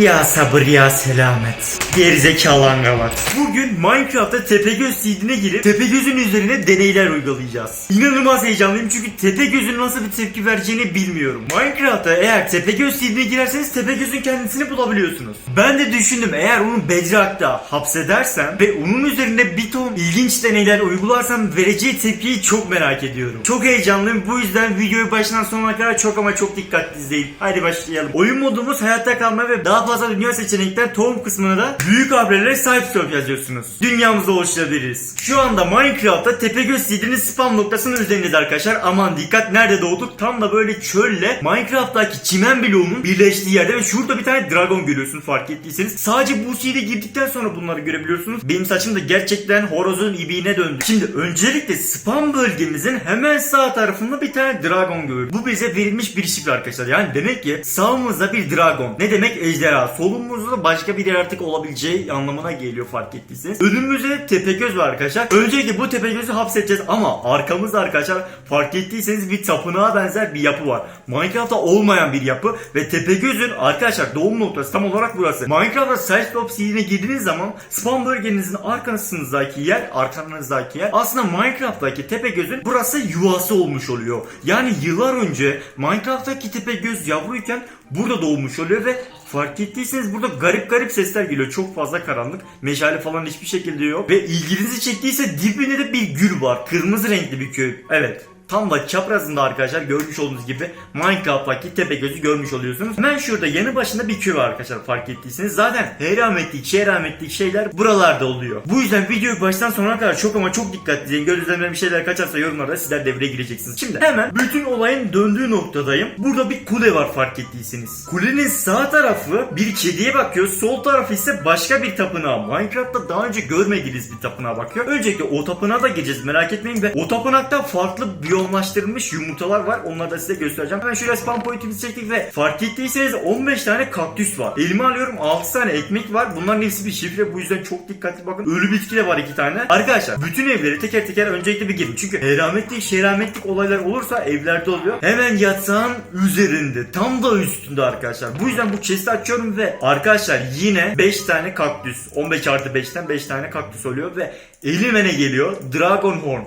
Ya sabır ya selamet. Gerizekalı angavat. Bugün Minecraft'ta Tepegöz seedine girip Tepegöz'ün üzerine deneyler uygulayacağız. İnanılmaz heyecanlıyım çünkü Tepegöz'ün nasıl bir tepki vereceğini bilmiyorum. Minecraft'ta eğer Tepegöz seedine girerseniz Tepegöz'ün kendisini bulabiliyorsunuz. Ben de düşündüm eğer onu Bedrock'ta hapsedersem ve onun üzerinde bir ton ilginç deneyler uygularsam vereceği tepkiyi çok merak ediyorum. Çok heyecanlıyım bu yüzden videoyu başından sonuna kadar çok ama çok dikkatli izleyin. Haydi başlayalım. Oyun modumuz hayatta kalma ve daha fazla dünya seçenekler tohum kısmına da büyük harflerle sahip söz yazıyorsunuz. Dünyamızda oluşturabiliriz. Şu anda Minecraft'ta Tepegöz seedinin spam noktasının üzerindeyiz arkadaşlar. Aman dikkat nerede doğduk? Tam da böyle çölle Minecraft'taki çimen bloğunun birleştiği yerde ve şurada bir tane dragon görüyorsunuz fark ettiyseniz. Sadece bu seed'e girdikten sonra bunları görebiliyorsunuz. Benim saçım da gerçekten horozun ibiğine döndü. Şimdi öncelikle spam bölgemizin hemen sağ tarafında bir tane dragon görüyoruz. Bu bize verilmiş bir şifre arkadaşlar. Yani demek ki sağımızda bir dragon. Ne demek ejderha? Solumuzda da başka bir yaratık olabileceği anlamına geliyor fark ettiyseniz. Önümüzde tepegöz var arkadaşlar. Öncelikle bu tepegözü hapsedeceğiz ama arkamızda arkadaşlar fark ettiyseniz bir tapınağa benzer bir yapı var. Minecraft'ta olmayan bir yapı ve tepegözün arkadaşlar doğum noktası tam olarak burası. Minecraft'ta Sideslope seedine girdiğiniz zaman spawn bölgenizin arkanızdaki yer, arkanızdaki yer aslında Minecraft'taki tepegözün burası yuvası olmuş oluyor. Yani yıllar önce Minecraft'taki tepegöz yavruyken burada doğmuş oluyor ve fark ettiyseniz burada garip garip sesler geliyor. Çok fazla karanlık. Meşale falan hiçbir şekilde yok. Ve ilginizi çektiyse dibinde de bir gül var. Kırmızı renkli bir köy. Evet. Tam da çaprazında arkadaşlar görmüş olduğunuz gibi Minecraft'taki Tepegöz'ü görmüş oluyorsunuz. Hemen şurada yanı başında bir var arkadaşlar fark ettiyseniz. Zaten herametlik, şerametlik şeyler buralarda oluyor. Bu yüzden videoyu baştan sonuna kadar çok ama çok dikkatli izleyin. Gözünüzden bir şeyler kaçarsa yorumlarda sizler devreye gireceksiniz. Şimdi hemen bütün olayın döndüğü noktadayım. Burada bir kule var fark ettiyseniz. Kulenin sağ tarafı bir kediye bakıyor. Sol tarafı ise başka bir tapınağa. Minecraft'ta daha önce görmediğiniz bir tapınağa bakıyor. Öncelikle o tapınağa da gireceğiz merak etmeyin ve o tapınakta farklı biyomlaştırılmış yumurtalar var. Onları da size göstereceğim. Hemen şöyle spam pointimizi çektik ve fark ettiyseniz 15 tane kaktüs var. Elime alıyorum 6 tane ekmek var. Bunların hepsi bir şifre. Bu yüzden çok dikkatli bakın. Ölü bitki de var 2 tane. Arkadaşlar bütün evleri teker teker öncelikle bir girin. Çünkü herametlik şerametlik olaylar olursa evlerde oluyor. Hemen yatağın üzerinde tam da üstünde arkadaşlar. Bu yüzden bu chest'i açıyorum ve arkadaşlar yine 5 tane kaktüs. 15 artı 5'ten 5 tane kaktüs oluyor ve elime ne geliyor? Dragon Horn.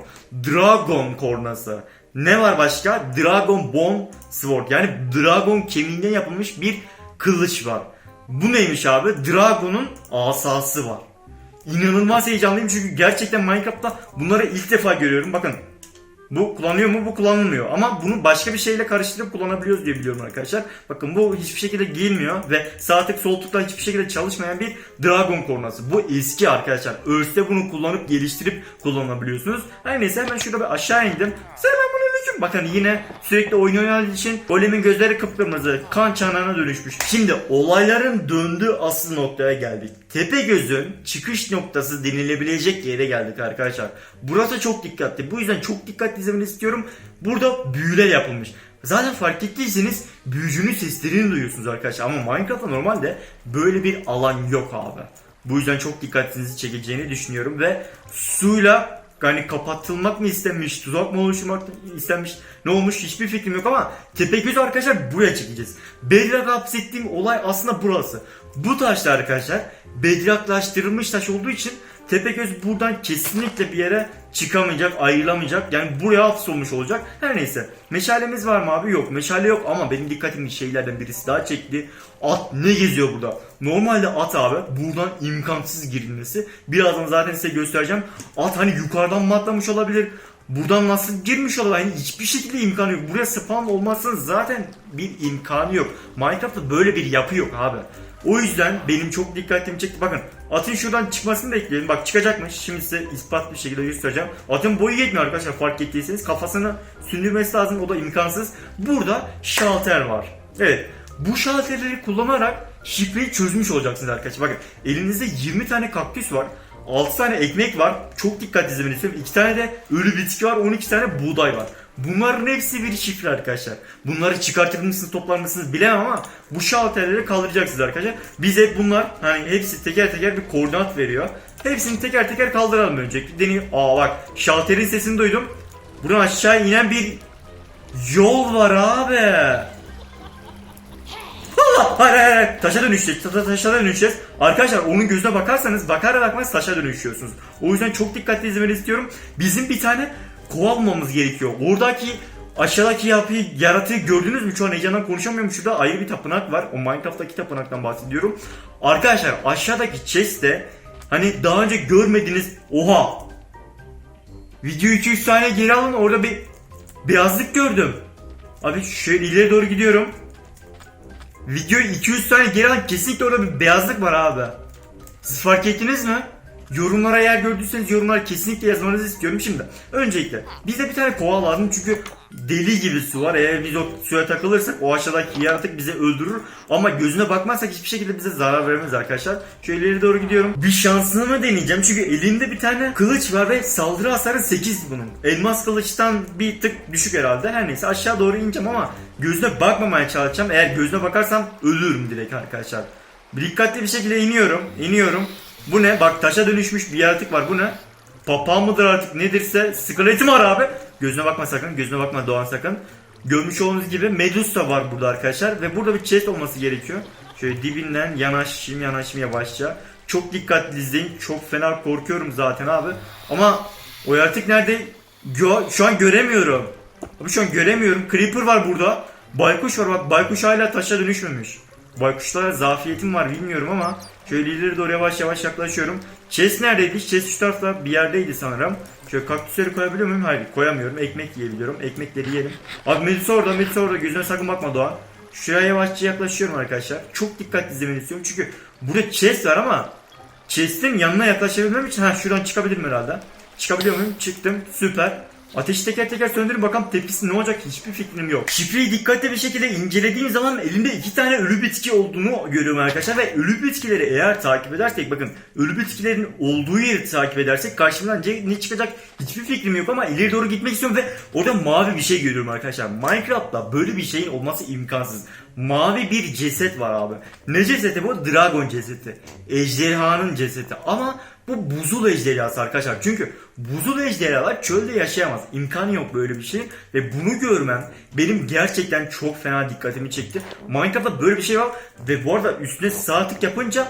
Dragon kornası. Ne var başka? Dragon Bone Sword. Yani dragon kemiğinden yapılmış bir kılıç var. Bu neymiş abi? Dragon'un asası var. İnanılmaz heyecanlıyım çünkü gerçekten Minecraft'ta bunları ilk defa görüyorum. Bakın bu kullanıyor mu? Bu kullanılmıyor. Ama bunu başka bir şeyle karıştırıp kullanabiliyoruz diye biliyorum arkadaşlar. Bakın bu hiçbir şekilde giyilmiyor ve sağ tık sol tıkla hiçbir şekilde çalışmayan bir Dragon kornası. Bu eski arkadaşlar. Earth'te bunu kullanıp geliştirip kullanabiliyorsunuz. Her neyse hemen şurada bir aşağı indim. Selamünaleyküm. Bakın yine sürekli oyun oynadığı için golemin gözleri kıpkırmızı. Kan çanağına dönüşmüş. Şimdi olayların döndüğü asıl noktaya geldik. Tepegöz'ün çıkış noktası denilebilecek yere geldik arkadaşlar. Burası çok dikkatli. Bu yüzden çok dikkatli izlemeni istiyorum. Burada büyüler yapılmış. Zaten fark ettiyseniz büyücünün seslerini duyuyorsunuz arkadaşlar. Ama Minecraft'ta normalde böyle bir alan yok abi. Bu yüzden çok dikkatinizi çekeceğini düşünüyorum ve suyla yani kapatılmak mı istenmiş, tuzak mı oluşturmak istenmiş, ne olmuş hiçbir fikrim yok ama Tepegöz arkadaşlar buraya çekeceğiz. Bedrock hapsettiğim olay aslında burası. Bu taşlar arkadaşlar bedrocklaştırılmış taş olduğu için Tepegöz buradan kesinlikle bir yere çıkamayacak, ayrılamayacak. Yani buraya hapsolmuş olacak. Her neyse. Meşalemiz var mı abi? Yok. Meşale yok ama benim dikkatimi şeylerden birisi daha çekti. At ne geziyor burada? Normalde at abi buradan imkansız girilmesi. Birazdan zaten size göstereceğim. At hani yukarıdan mı olabilir? Buradan nasıl girmiş olabilir? Yani hiçbir şekilde imkanı yok. Buraya spawn olmasının zaten bir imkanı yok. Minecraft'ta böyle bir yapı yok abi. O yüzden benim çok dikkatimi çekti. Bakın atın şuradan çıkmasını bekleyelim. Bak çıkacakmış. Şimdi size ispat bir şekilde göstereceğim. Atın boyu yetmiyor arkadaşlar fark ettiyseniz. Kafasını sündürmesi lazım. O da imkansız. Burada şalter var. Evet. Bu şalterleri kullanarak şifreyi çözmüş olacaksınız arkadaşlar. Bakın elinizde 20 tane kaktüs var. 6 tane ekmek var. Çok dikkat izlemeni istiyorum. 2 tane de ölü bitki var. 12 tane buğday var. Bunların hepsi bir şifre arkadaşlar. Bunları çıkartır mısınız toplar mısınız bilemem ama bu şalterleri kaldıracaksınız arkadaşlar. Bize bunlar hani hepsi teker teker bir koordinat veriyor. Hepsini teker teker kaldıralım önce. Bir deneyim. Aa bak şalterin sesini duydum. Buradan aşağı inen bir yol var abi. Allah Hayır hayır hayır. Taşa dönüşeceğiz. Ta- taşa dönüşeceğiz. Arkadaşlar onun gözüne bakarsanız bakar bakmaz taşa dönüşüyorsunuz. O yüzden çok dikkatli izlemeni istiyorum. Bizim bir tane kova bulmamız gerekiyor. Oradaki aşağıdaki yapıyı, yaratığı gördünüz mü? Şu an heyecandan konuşamıyorum. Şurada ayrı bir tapınak var. O Minecraft'taki tapınaktan bahsediyorum. Arkadaşlar aşağıdaki chest'te hani daha önce görmediğiniz oha Video 2-3 saniye geri alın orada bir beyazlık gördüm. Abi şöyle ileri doğru gidiyorum. Video 200 saniye geri alın kesinlikle orada bir beyazlık var abi. Siz fark ettiniz mi? Yorumlara eğer gördüyseniz yorumlara kesinlikle yazmanızı istiyorum. Şimdi öncelikle bize bir tane kova lazım çünkü deli gibi su var. Eğer biz o suya takılırsak o aşağıdaki yaratık bizi öldürür. Ama gözüne bakmazsak hiçbir şekilde bize zarar vermez arkadaşlar. Şöyle ileri doğru gidiyorum. Bir şansımı deneyeceğim çünkü elimde bir tane kılıç var ve saldırı hasarı 8 bunun. Elmas kılıçtan bir tık düşük herhalde. Her neyse aşağı doğru ineceğim ama gözüne bakmamaya çalışacağım. Eğer gözüne bakarsam ölürüm direkt arkadaşlar. Dikkatli bir şekilde iniyorum. iniyorum. Bu ne? Bak taşa dönüşmüş bir yaratık var. Bu ne? Papağan mıdır artık nedirse skeletim var abi. Gözüne bakma sakın. Gözüne bakma Doğan sakın. Görmüş olduğunuz gibi Medusa var burada arkadaşlar. Ve burada bir chest olması gerekiyor. Şöyle dibinden yanaşayım yanaşayım yavaşça. Çok dikkatli izleyin. Çok fena korkuyorum zaten abi. Ama o yaratık nerede? Gö- şu an göremiyorum. Abi şu an göremiyorum. Creeper var burada. Baykuş var bak. Baykuş hala taşa dönüşmemiş. Baykuşlara zafiyetim var bilmiyorum ama şöyle doğru yavaş yavaş yaklaşıyorum. Chest neredeydi? Chest şu tarafta bir yerdeydi sanırım. Şöyle kaktüsleri koyabiliyor muyum? Hayır koyamıyorum. Ekmek yiyebiliyorum. Ekmekleri yiyelim. Abi Medusa orada, Medusa orada. Gözüne sakın bakma Doğan. Şuraya yavaşça yaklaşıyorum arkadaşlar. Çok dikkatli izlemeni istiyorum. Çünkü burada chest var ama chest'in yanına yaklaşabilmem için ha şuradan çıkabilirim herhalde. Çıkabiliyor muyum? Çıktım. Süper. Ateşi teker teker söndürün bakalım tepkisi ne olacak hiçbir fikrim yok. Şifreyi dikkatli bir şekilde incelediğim zaman elimde iki tane ölü bitki olduğunu görüyorum arkadaşlar ve ölü bitkileri eğer takip edersek bakın ölü bitkilerin olduğu yeri takip edersek karşımdan ne çıkacak hiçbir fikrim yok ama ileri doğru gitmek istiyorum ve orada mavi bir şey görüyorum arkadaşlar. Minecraft'ta böyle bir şeyin olması imkansız. Mavi bir ceset var abi. Ne cesedi bu? Dragon cesedi. Ejderhanın cesedi ama bu buzul ejderhası arkadaşlar. Çünkü buzul ejderhalar çölde yaşayamaz. İmkanı yok böyle bir şey. Ve bunu görmem benim gerçekten çok fena dikkatimi çekti. Minecraft'ta böyle bir şey var. Ve bu arada üstüne sağ yapınca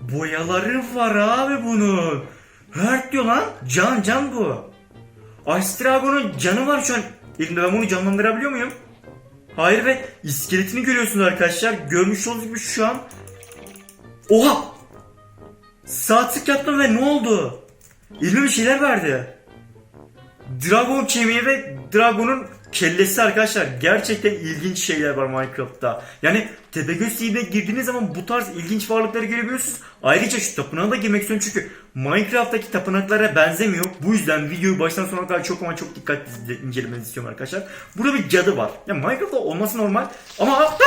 boyaları var abi bunun. Hurt diyor lan. Can can bu. Ice Dragon'un canı var şu an. Elimde ben bunu canlandırabiliyor muyum? Hayır ve iskeletini görüyorsunuz arkadaşlar. Görmüş olduğunuz gibi şu an. Oha! Sağ tık yaptım ve ne oldu? Elime bir şeyler verdi. Dragon kemiği ve Dragon'un kellesi arkadaşlar. Gerçekten ilginç şeyler var Minecraft'ta. Yani Tepegöz TV'ye girdiğiniz zaman bu tarz ilginç varlıkları görebiliyorsunuz. Ayrıca şu tapınağa da girmek istiyorum çünkü Minecraft'taki tapınaklara benzemiyor. Bu yüzden videoyu baştan sona kadar çok ama çok dikkatli incelemenizi istiyorum arkadaşlar. Burada bir cadı var. Ya Minecraft'ta olması normal ama Aa!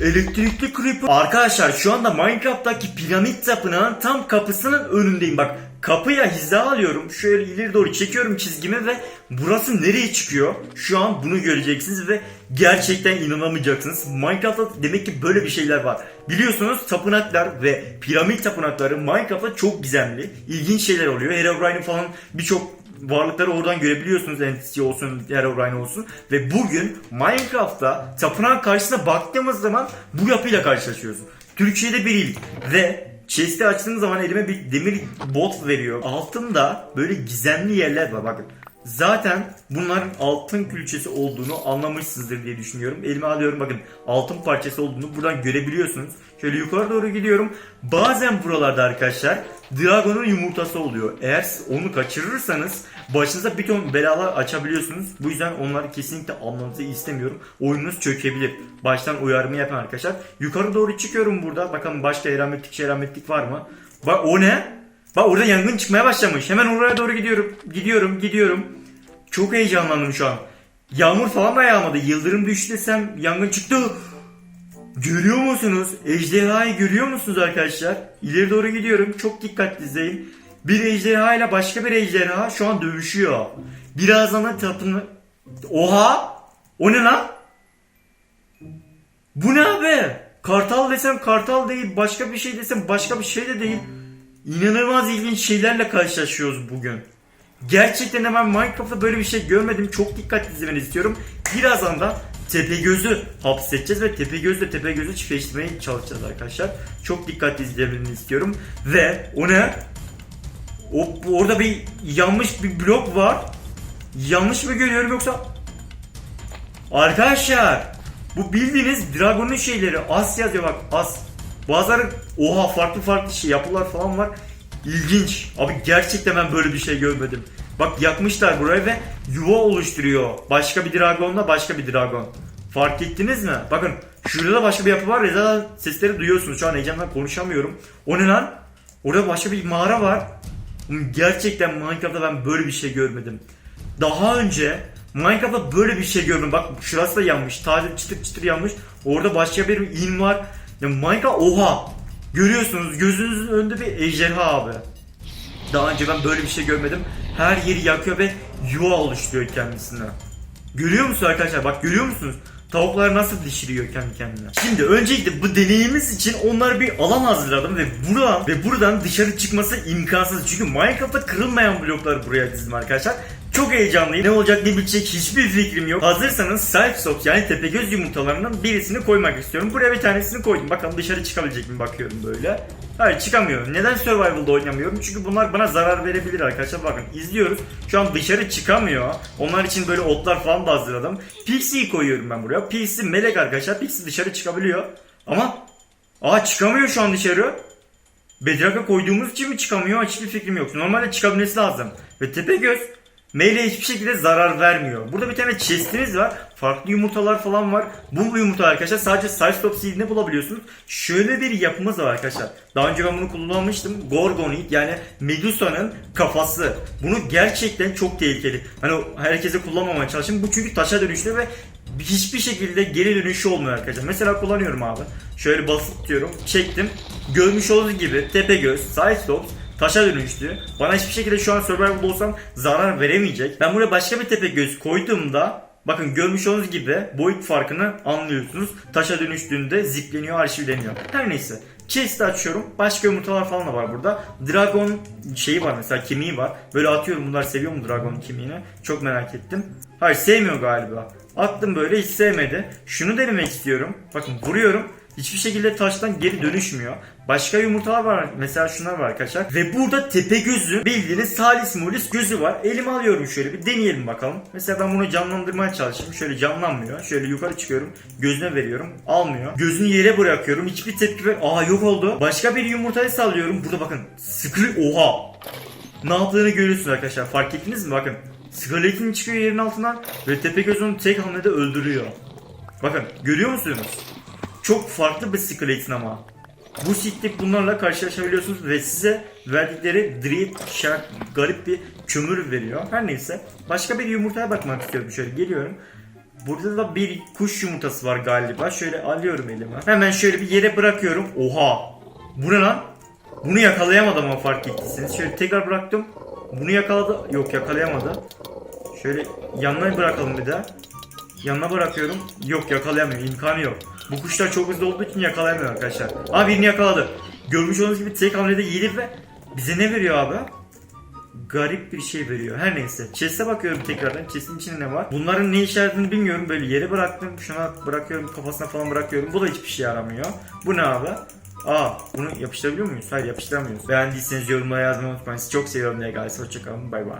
Elektrikli creeper. Arkadaşlar şu anda Minecraft'taki piramit tapınağın tam kapısının önündeyim. Bak kapıya hiza alıyorum. Şöyle ileri doğru çekiyorum çizgimi ve burası nereye çıkıyor? Şu an bunu göreceksiniz ve gerçekten inanamayacaksınız. Minecraft'ta demek ki böyle bir şeyler var. Biliyorsunuz tapınaklar ve piramit tapınakları Minecraft'ta çok gizemli. ilginç şeyler oluyor. Herobrine falan birçok varlıkları oradan görebiliyorsunuz NPC olsun, Herobrine olsun. Ve bugün Minecraft'ta tapınağın karşısına baktığımız zaman bu yapıyla karşılaşıyoruz. Türkiye'de bir ilk ve chest'i açtığım zaman elime bir demir bot veriyor. Altında böyle gizemli yerler var bakın. Zaten bunların altın külçesi olduğunu anlamışsınızdır diye düşünüyorum. Elime alıyorum bakın altın parçası olduğunu buradan görebiliyorsunuz. Şöyle yukarı doğru gidiyorum. Bazen buralarda arkadaşlar Dragon'un yumurtası oluyor. Eğer onu kaçırırsanız başınıza bir ton belalar açabiliyorsunuz. Bu yüzden onları kesinlikle almanızı istemiyorum. Oyununuz çökebilir. Baştan uyarımı yapın arkadaşlar. Yukarı doğru çıkıyorum burada. Bakalım başka erametlik şerametlik var mı? Bak o ne? Bak orada yangın çıkmaya başlamış. Hemen oraya doğru gidiyorum. Gidiyorum, gidiyorum. Çok heyecanlandım şu an. Yağmur falan da yağmadı. Yıldırım düştü desem yangın çıktı. Görüyor musunuz? Ejderhayı görüyor musunuz arkadaşlar? İleri doğru gidiyorum. Çok dikkatli izleyin. Bir ejderha ile başka bir ejderha şu an dövüşüyor. Birazdan da tapını... Oha! O ne lan? Bu ne abi? Kartal desem kartal değil, başka bir şey desem başka bir şey de değil. İnanılmaz ilginç şeylerle karşılaşıyoruz bugün. Gerçekten de ben Minecraft'ta böyle bir şey görmedim. Çok dikkatli izlemeni istiyorum. Birazdan da Tepegöz'ü hapsedeceğiz ve Tepegöz'le Tepegöz'ü çiftleştirmeye çalışacağız arkadaşlar. Çok dikkatli izlemeni istiyorum. Ve o ne? O, orada bir yanlış bir blok var. Yanlış mı görüyorum yoksa? Arkadaşlar bu bildiğiniz Dragon'un şeyleri As yazıyor bak As. Bazıları oha farklı farklı şey yapılar falan var. İlginç. Abi gerçekten ben böyle bir şey görmedim. Bak yakmışlar burayı ve yuva oluşturuyor. Başka bir dragonla başka bir dragon. Fark ettiniz mi? Bakın şurada da başka bir yapı var. Reza sesleri duyuyorsunuz. Şu an heyecandan konuşamıyorum. O ne lan? Orada başka bir mağara var. Gerçekten Minecraft'ta ben böyle bir şey görmedim. Daha önce Minecraft'ta böyle bir şey görmedim. Bak şurası da yanmış. Taze çıtır çıtır yanmış. Orada başka bir in var. Ya Minecraft oha. Görüyorsunuz gözünüzün önünde bir ejderha abi. Daha önce ben böyle bir şey görmedim. Her yeri yakıyor ve yuva oluşturuyor kendisine. Görüyor musunuz arkadaşlar? Bak görüyor musunuz? Tavuklar nasıl dişiriyor kendi kendine. Şimdi öncelikle bu deneyimiz için onlara bir alan hazırladım ve buradan ve buradan dışarı çıkması imkansız. Çünkü Minecraft'ta kırılmayan blokları buraya dizdim arkadaşlar. Çok heyecanlıyım. Ne olacak ne bitecek hiçbir fikrim yok. Hazırsanız Selfsoft yani Tepegöz yumurtalarından birisini koymak istiyorum. Buraya bir tanesini koydum. Bakalım dışarı çıkabilecek mi bakıyorum böyle. Hayır çıkamıyor. Neden Survival'da oynamıyorum? Çünkü bunlar bana zarar verebilir arkadaşlar. Bakın izliyoruz. Şu an dışarı çıkamıyor. Onlar için böyle otlar falan da hazırladım. Pixie'yi koyuyorum ben buraya. Pixie melek arkadaşlar. Pixie dışarı çıkabiliyor. Ama Aa çıkamıyor şu an dışarı. Bedrock'a koyduğumuz için mi çıkamıyor? Hiçbir fikrim yok. Normalde çıkabilmesi lazım. Ve Tepegöz Meleğe hiçbir şekilde zarar vermiyor. Burada bir tane chest'iniz var. Farklı yumurtalar falan var. Bu yumurta arkadaşlar sadece Sidestop Seed'inde bulabiliyorsunuz. Şöyle bir yapımız var arkadaşlar. Daha önce ben bunu kullanmıştım. Gorgonite yani Medusa'nın kafası. Bunu gerçekten çok tehlikeli. Hani herkese kullanmamaya çalışın. Bu çünkü taşa dönüştü ve hiçbir şekilde geri dönüşü olmuyor arkadaşlar. Mesela kullanıyorum abi. Şöyle basıp tutuyorum. Çektim. Görmüş olduğunuz gibi Tepegöz, Sidestop taşa dönüştü. Bana hiçbir şekilde şu an survival'da olsam zarar veremeyecek. Ben buraya başka bir tepe göz koyduğumda bakın görmüş olduğunuz gibi boyut farkını anlıyorsunuz. Taşa dönüştüğünde zipleniyor, arşivleniyor. Her neyse. Chest'i açıyorum. Başka yumurtalar falan da var burada. Dragon şeyi var mesela kemiği var. Böyle atıyorum bunlar seviyor mu dragon kemiğini? Çok merak ettim. Hayır sevmiyor galiba. Attım böyle hiç sevmedi. Şunu denemek istiyorum. Bakın vuruyorum. Hiçbir şekilde taştan geri dönüşmüyor. Başka yumurtalar var. Mesela şunlar var arkadaşlar. Ve burada tepe gözü bildiğiniz salis mulis gözü var. Elime alıyorum şöyle bir deneyelim bakalım. Mesela ben bunu canlandırmaya çalışayım. Şöyle canlanmıyor. Şöyle yukarı çıkıyorum. Gözüne veriyorum. Almıyor. Gözünü yere bırakıyorum. Hiçbir tepki ver. Aa yok oldu. Başka bir yumurtayı sallıyorum. Burada bakın. Sıkı oha. Ne yaptığını görüyorsunuz arkadaşlar. Fark ettiniz mi? Bakın. Skeletin çıkıyor yerin altından ve Tepegöz onu tek hamlede öldürüyor. Bakın görüyor musunuz? Çok farklı bir skeleton ama. Bu sitlik bunlarla karşılaşabiliyorsunuz ve size verdikleri drip, shark, garip bir kömür veriyor. Her neyse. Başka bir yumurtaya bakmak istiyorum. Şöyle geliyorum. Burada da bir kuş yumurtası var galiba. Şöyle alıyorum elime. Hemen şöyle bir yere bırakıyorum. Oha! Bu ne lan? Bunu yakalayamadım ama fark ettiyseniz. Şöyle tekrar bıraktım. Bunu yakaladı. Yok yakalayamadı. Şöyle yanına bırakalım bir daha. Yanına bırakıyorum. Yok yakalayamıyor. İmkanı yok. Bu kuşlar çok hızlı olduğu için yakalayamıyor arkadaşlar. Aa birini yakaladı. Görmüş olduğunuz gibi tek hamlede yedi ve bize ne veriyor abi? Garip bir şey veriyor. Her neyse. Chest'e bakıyorum tekrardan. Chest'in içinde ne var? Bunların ne işaretini bilmiyorum. Böyle yere bıraktım. Şuna bırakıyorum. Kafasına falan bırakıyorum. Bu da hiçbir şey yaramıyor. Bu ne abi? Aa bunu yapıştırabiliyor muyuz? Hayır yapıştıramıyoruz. Beğendiyseniz yorumlara yazmayı unutmayın. Sizi çok seviyorum diye guys. Hoşçakalın. Bay bay.